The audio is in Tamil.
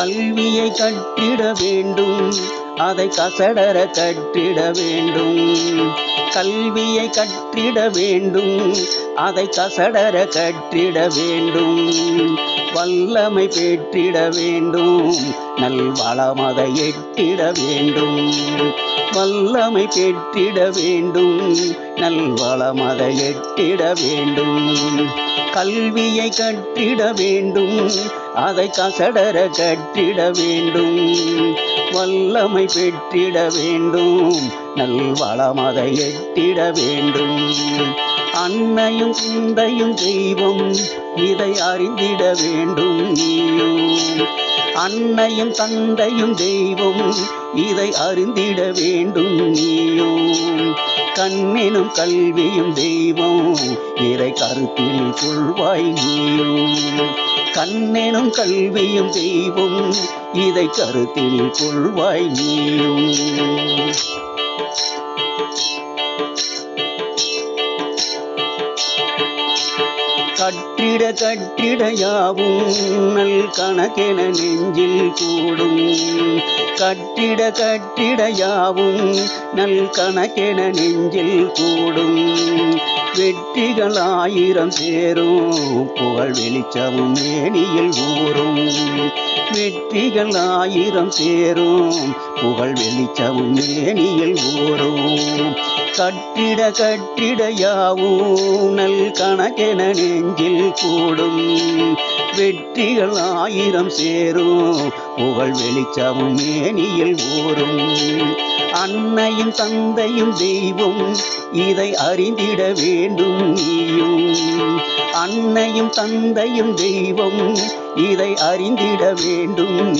கல்வியை கட்டிட வேண்டும். அதை கசடர கட்டிட வேண்டும். கல்வியை கற்றிட வேண்டும். அதை கசடர கற்றிட வேண்டும். வல்லமை பெற்றிட வேண்டும். நல்வளமதை எட்டிட வேண்டும். வல்லமை பெற்றிட வேண்டும். நல்வளம் அதை எட்டிட வேண்டும். கல்வியை கட்டிட வேண்டும். அதை கசடர கட்டிட வேண்டும். வல்லமை பெற்றிட வேண்டும். நல்வளம் அதை எட்டிட வேண்டும். அன்னையும் குந்தையும் தெய்வம் இதை அறிந்திட வேண்டும் நீயும் அன்னையும் தந்தையும் தெய்வம் இதை அறிந்திட வேண்டும் நீயும் கண்ணினும் கல்வியும் தெய்வம். இறை கருத்தில் கொள்வாய் நீயும். கண்ணெனும் கல்வியும் தெய்வம். இதை கருத்தில் கொள்வாய் நீயும். கட்டிட கட்டிடையாவும் நல் கணக்கென நெஞ்சில் கூடும். கட்டிட கட்டிடையாவும் நல் கணக்கென நெஞ்சில் கூடும். வெற்றிகள் ஆயிரம் சேரும் புகழ் வெளிச்சமும் மேனியில் ஊறும். வெற்றிகள் ஆயிரம் சேரும் புகழ் வெளிச்சமும் மேனியில் ஊறும். கட்டிட கட்டிட யாவும் நல் கணக்கென நெஞ்சில் கூடும். வெற்றிகள் ஆயிரம் சேரும் புகழ் வெளிச்சமும் மேனியில் ஊறும். அன்னையும் தந்தையும் தெய்வம் இதை அறிந்திட வேண்டும் நீயும். அன்னையும் தந்தையும் தெய்வம் இதை அறிந்திட வேண்டும்